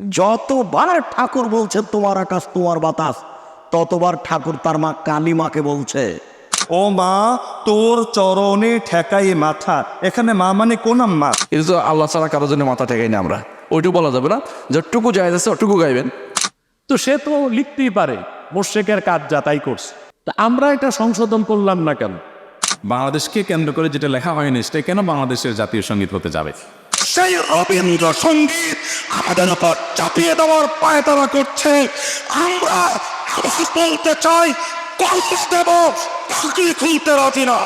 যতবার ঠাকুর বলছে তোমার আকাশ তোমার বাতাস ততবার ঠাকুর তার মা কালী মাকে বলছে। ও মা তোর চরণে ঠেকাই মাথা এখানে মা মানে কোন মা এটা তো আল্লাহ ছাড়া কারোর জন্য মাথা ঠেকাই না আমরা। ওইটুকু বলা যাবে না? যতটুকু যায় আছে ওটুকু গাইবেন। তো সে তো লিখতেই পারে মোর্শেকের কাজ যা তাই করছে। তা আমরা এটা সংশোধন করলাম না কেন? বাংলাদেশকে কেন্দ্র করে যেটা লেখা হয়নি সেটা কেন বাংলাদেশের জাতীয় সংগীত হতে যাবে? সেই রবীন্দ্র সংগীত আমাদের উপর চাপিয়ে দেওয়ার পায়তারা করছে। আমরা বলতে চাই, গল্প দেব বাকি খুলতে রাজি না।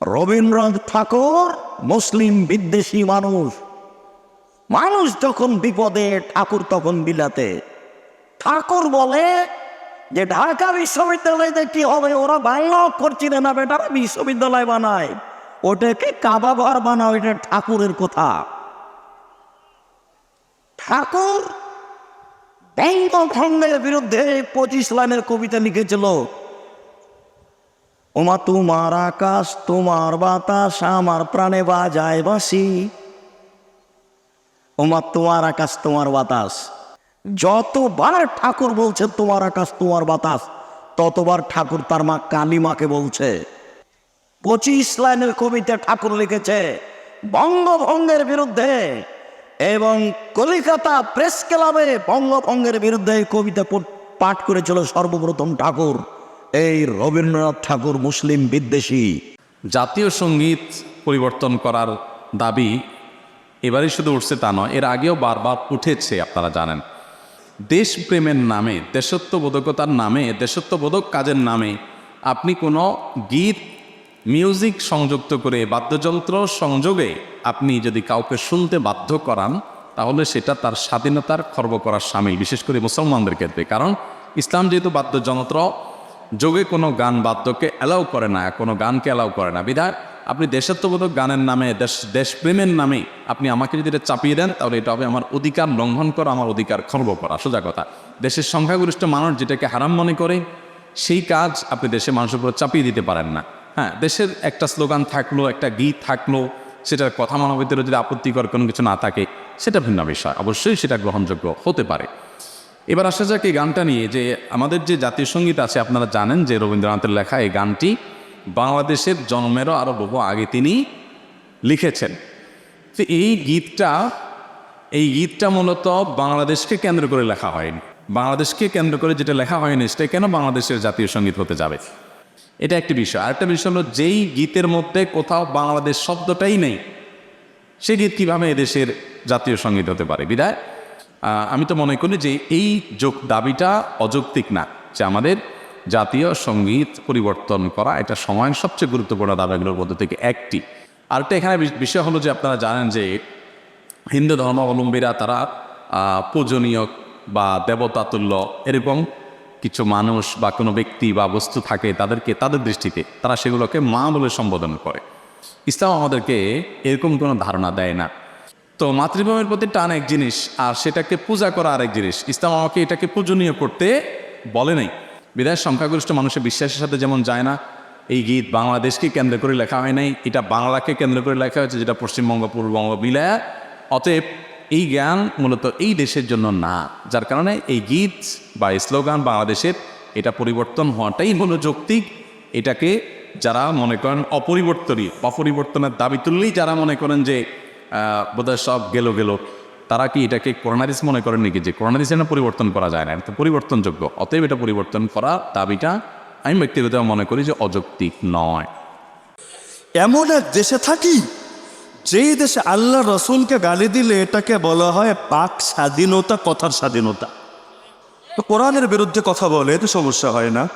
রবীন্দ্রনাথ ঠাকুর মুসলিম বিদ্বেষী মানুষ। মানুষ যখন বিপদে, ঠাকুর তখন বিলাতে। ঠাকুর বলে যে ঢাকা বিশ্ববিদ্যালয়তে কি হবে, ওরা বাংলা চিনে না বেটারা বিশ্ববিদ্যালয় বানায়। ওটাকে কাবা ঘর বানাও, এটা ঠাকুরের কথা। ঠাকুর ব্যঙ্গ ভঙ্গের বিরুদ্ধে পঁচিশ লাইনের কবিতা লিখেছিল। ওমা তোমার আকাশ, তোমার বাতাস, আমার প্রাণে বাজায় বাসি ওমা তোমার আকাশ, তোমার বাতাস। যতবার ঠাকুর বলছে তোমার আকাশ, তোমার বাতাস, ততবার ঠাকুর তার মা কালী মাকে বলছে। পঁচিশ লাইনের কবিতা ঠাকুর লিখেছে বঙ্গভঙ্গের বিরুদ্ধে এবং কলিকাতা প্রেস ক্লাবে বঙ্গভঙ্গের বিরুদ্ধে কবিতা পাঠ করেছিল সর্বপ্রথম ঠাকুর, এই রবীন্দ্রনাথ ঠাকুর মুসলিম বিদ্বেষী। জাতীয় সংগীত পরিবর্তন করার দাবি এবারই শুধু উঠছে তা নয়, এর আগেও বারবার উঠেছে, আপনারা জানেন। দেশপ্রেমের নামে, দেশত্ববোধকতার নামে, দেশত্ববোধক কাজের নামে আপনি কোনো গীত মিউজিক সংযুক্ত করে বাদ্যযন্ত্র সংযোগে আপনি যদি কাউকে শুনতে বাধ্য করান, তাহলে সেটা তার স্বাধীনতার খর্ব করার সামিল, বিশেষ করে মুসলমানদের ক্ষেত্রে। কারণ ইসলাম যেহেতু বাদ্যযন্ত্র, যোগে কোনো গান বাদ্যকে অ্যালাউ করে না, কোনো গানকে অ্যালাউ করে না। বিধায় আপনি দেশাত্মবোধক গানের নামে, দেশ, দেশপ্রেমের নামে আপনি আমাকে যদি এটা চাপিয়ে দেন, তাহলে এটা হবে আমার অধিকার লঙ্ঘন করা, আমার অধিকার খর্ব করা। সোজা কথা। দেশের সংখ্যাগরিষ্ঠ মানুষ যেটাকে হারাম মনে করে, সেই কাজ আপনি দেশের মানুষের উপর চাপিয়ে দিতে পারেন না। হ্যাঁ দেশের একটা স্লোগান থাকল, একটা গীত থাকল, সেটার কথা মানবের যদি আপত্তিকর কোনো কিছু না থাকে, সেটা ভিন্ন বিষয়। অবশ্যই সেটা গ্রহণযোগ্য হতে পারে। এবার আসা যাক এই গানটা নিয়ে যে আমাদের যে জাতীয় সংগীত আছে, আপনারা জানেন যে রবীন্দ্রনাথের লেখা এই গানটি বাংলাদেশের জন্মেরও আরও বহু আগে তিনি লিখেছেন। তো এই গীতটা এই গীতটা মূলত বাংলাদেশকে কেন্দ্র করে লেখা হয়নি। বাংলাদেশকে কেন্দ্র করে যেটা লেখা হয়নি সেটা কেন বাংলাদেশের জাতীয় সংগীত হতে যাবে? এটা একটি বিষয়। আরেকটা বিষয় হলো, যেই গীতের মধ্যে কোথাও বাংলাদেশ শব্দটাই নেই সে গীত কীভাবে এদেশের জাতীয় সংগীত হতে পারে? বিদায়। আমি তো মনে করি যে এই যোগ দাবিটা অযৌক্তিক না, যে আমাদের জাতীয় সংগীত পরিবর্তন করা এটা সময়ের সবচেয়ে গুরুত্বপূর্ণ দাবিগুলোর মধ্যে থেকে একটি। আরেকটা এখানে বিষয় হলো যে আপনারা জানেন যে হিন্দু ধর্মাবলম্বীরা তারা পূজনীয় বা দেবতাতুল্য এরকম কিছু মানুষ বা কোনো ব্যক্তি বা বস্তু থাকে তাদেরকে, তাদের দৃষ্টিতে তারা সেগুলোকে মা বলে সম্বোধন করে। ইসলাম আমাদেরকে এরকম কোনো ধারণা দেয় না। তো মাতৃভূমির প্রতি টান এক জিনিস, আর সেটাকে পূজা করা আরেক জিনিস। ইসলাম আমাকে এটাকে পূজনীয় করতে বলে নাই। বিদায় সংখ্যাগরিষ্ঠ মানুষের বিশ্বাসের সাথে যেমন যায় না, এই গীত বাংলাদেশকে কেন্দ্র করে লেখা হয় নাই, এটা বাংলাকে কেন্দ্র করে লেখা হয়েছে, যেটা পশ্চিমবঙ্গ, পূর্ববঙ্গ বিলায় অতএব এই জ্ঞান মূলত এই দেশের জন্য না, যার কারণে এই গীত বা স্লোগান বাংলাদেশের এটা পরিবর্তন হওয়াটাই হলো যৌক্তিক। এটাকে যারা মনে করেন অপরিবর্তনীয় অপরিবর্তনের দাবি তুললেই যারা মনে করেন যে বোধহয় সব গেল গেল, তারা কি এটাকে করোনাদিস মনে করেন নাকি যে করোনাদিসে না পরিবর্তন করা যায় না? এটা পরিবর্তনযোগ্য। অতএব এটা পরিবর্তন করা দাবিটা আমি ব্যক্তিগত মনে করি যে অযৌক্তিক নয়। এমন এক দেশে থাকি যেই দেশে আল্লাহ রসুলকে গালি দিলে এটাকে বলা হয় পাক স্বাধীনতা, কথার স্বাধীনতা। তো কোরআনের বিরুদ্ধে কথা বলে এতে সমস্যা হয় না।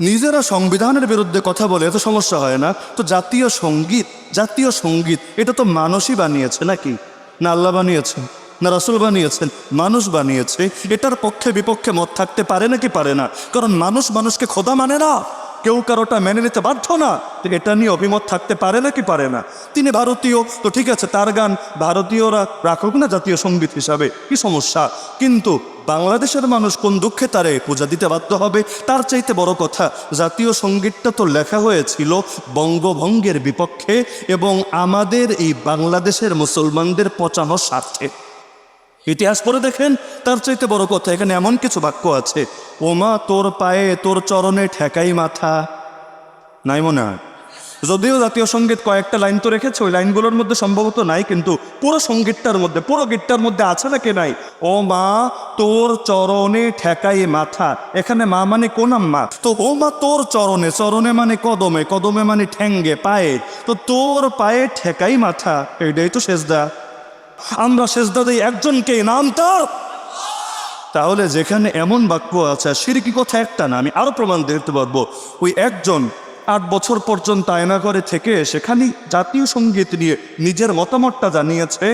নিজেরা সংবিধানের বিরুদ্ধে কথা বলে এত সমস্যা হয় না। তো জাতীয় সংগীত জাতীয় সংগীত, এটা তো মানুষই বানিয়েছে নাকি? না আল্লাহ বানিয়েছেন না রসুল বানিয়েছেন, মানুষ বানিয়েছে। এটার পক্ষে বিপক্ষে মত থাকতে পারে নাকি পারে না? কারণ মানুষ মানুষকে খোদা মানে না। কেউ কারোটা মেনে নিতে বাধ্য না। এটা নিয়ে অভিমত থাকতে পারে নাকি পারে না? তিনি ভারতীয়, তো ঠিক আছে, তার গান ভারতীয়রা রাখুক না জাতীয় সংগীত হিসাবে, কি সমস্যা? কিন্তু বাংলাদেশের মানুষ কোন দুঃখে তারে পূজা দিতে বাধ্য হবে, তার চাইতে বড় কথা, জাতীয় সঙ্গীতটা তো লেখা হয়েছিল বঙ্গভঙ্গের বিপক্ষে এবং আমাদের এই বাংলাদেশের মুসলমানদের পচানোর স্বার্থে। ইতিহাস পড়ে দেখেন, তার চাইতে বড় কথা, এখানে এমন কিছু বাক্য আছে, ওমা তোর পায়ে তোর চরণে ঠেকাই মাথা। নাই মনে হয় যদিও জাতীয় সংগীত কয়েকটা লাইন তো রেখেছে, ওই লাইনগুলোর মধ্যে সম্ভবত নাই, কিন্তু পুরো সঙ্গীতটার মধ্যে, পুরো গীতটার মধ্যে আছে নাকি নাই? ও মা তোর চরণে ঠেকাই মাথা। এখানে মা মানে কোন মা তো ও মা তোর চরণে চরণে মানে কদমে কদমে মানে ঠ্যাঙ্গে পায়ে। তো তোর পায়ে ঠেকাই মাথা। এইটাই তো শেষদা আমরা সেজদা দিই একজনকে, নাম তার। তাহলে যেখানে এমন বাক্য আছে সিরকি কথা একটা না, আমি আরও প্রমাণ দেখতে পারব। ওই একজন আট বছর পর্যন্ত আয়না করে থেকে সেখানে জাতীয় সংগীত নিয়ে নিজের মতামতটা জানিয়েছে।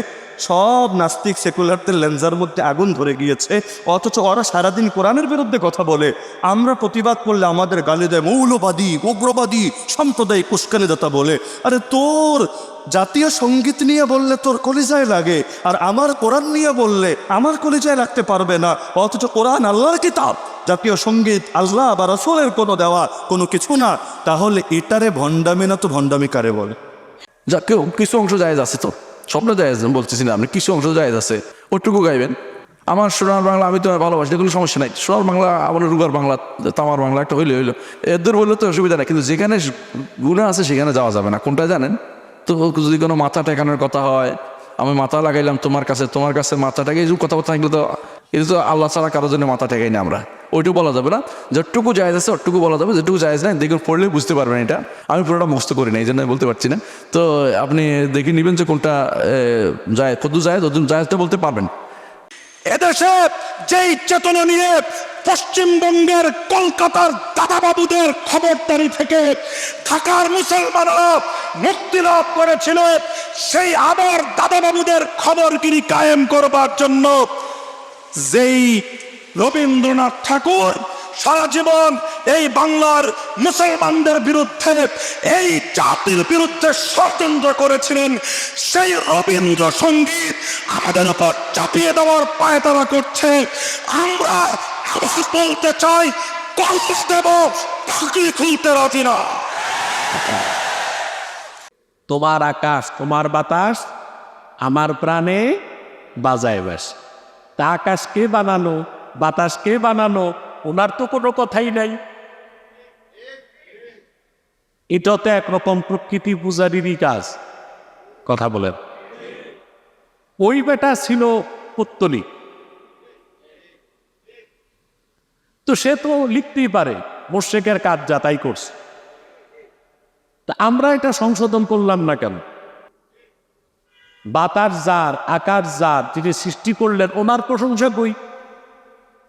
সব নাস্তিক সেকুলারদের লেন্সার মধ্যে আগুন ধরে গিয়েছে। অথচ ওরা সারাদিন কোরআনের বিরুদ্ধে কথা বলে। আমরা প্রতিবাদ করলে আমাদের গালি দেয় মৌলবাদী, উগ্রবাদী সাম্প্রদায়িক উস্কানিদাতা বলে। আরে তোর জাতীয় সংগীত নিয়ে বললে তোর কলিজায় লাগে, আর আমার কোরআন নিয়ে বললে আমার কলিজায় লাগতে পারবে না। অথচ কোরআন আল্লাহর কিতাব। জাতীয় সংগীত, আল্লাহ বা রসলের কোনো দেওয়া কোনো কিছু না, তাহলে এটারে ভণ্ডামি না তো ভণ্ডামি কারে বলে? যা কেউ, কিছু অংশ জায়েজ আছে তো। স্বপ্ন জায়েজ বলতেছি না, আপনি কিছু অংশ জায়েজ আছে। ওটুকু গাইবেন। আমার সোনার বাংলা, আমি তো ভালোবাসি, কোনো সমস্যা নাই। সোনার বাংলা, আমার রুগার বাংলা, তামার বাংলা, একটা হইলে, হইল। এদের হইলে তো অসুবিধা নাই, কিন্তু যেখানে গুণা আছে, সেখানে যাওয়া যাবে না। কোনটা জানেন? তো যদি কোনো মাথা টেকানোর কথা হয় আমি মাথা লাগাইলাম তোমার কাছে তোমার কাছে মাথা মাথাটাকে এই কথাবার্তা থাকলে তো এটা তো আল্লাহ ছাড়া কারোর জন্য মাথা টেকাই না আমরা। ওইটুকু বলা যাবে না যেটুকু জায়েজ আছে ওটুকু বলা যাবে, যেটুকু জায়েজ নাই দেখুন, পড়লে বুঝতে পারবেন এটা। আমি পুরোটা মস্ত করি না, এই জন্য বলতে পারছি না। তো আপনি দেখে নেবেন যে কোনটা যায় কত জায়েজ অত জায়েজটা বলতে পারবেন। এদেশে যেই চেতনা নিয়ে পশ্চিমবঙ্গের কলকাতার দাদাবাবুদের খবরদারি থেকে ঢাকার মুসলমানরা মুক্তি লাভ করেছিল। সেই আবার দাদা বাবুদের খবর খবরগিরি কায়েম করবার জন্য। যেই রবীন্দ্রনাথ ঠাকুর সারা জীবন এই বাংলার মুসলমানদের বিরুদ্ধে, এই জাতির বিরুদ্ধে ষড়যন্ত্র করেছিলেন, সেই রবীন্দ্র সংগীত আমাদের উপর চাপিয়ে দেওয়ার পায়তারা করছে। আমরা বলতে চাই কল্প দেব খুলতে রাজি না। তোমার আকাশ, তোমার বাতাস আমার প্রাণে বাজায় বাস তা আকাশ কে বানানো, বাতাস কে বানানো, ওনার তো কোনো কথাই নাই। এটা তো একরকম প্রকৃতি পূজারিরই কাজ। কথা বলেন। ওই বেটা ছিল পুত্তলিক তো সে তো লিখতেই পারে, মোর্শেকের কাজ যা তাই করছে। তা আমরা এটা সংশোধন করলাম না কেন? বাতার যার আকার যার যিনি সৃষ্টি করলেন, ওনার প্রশংসা কই?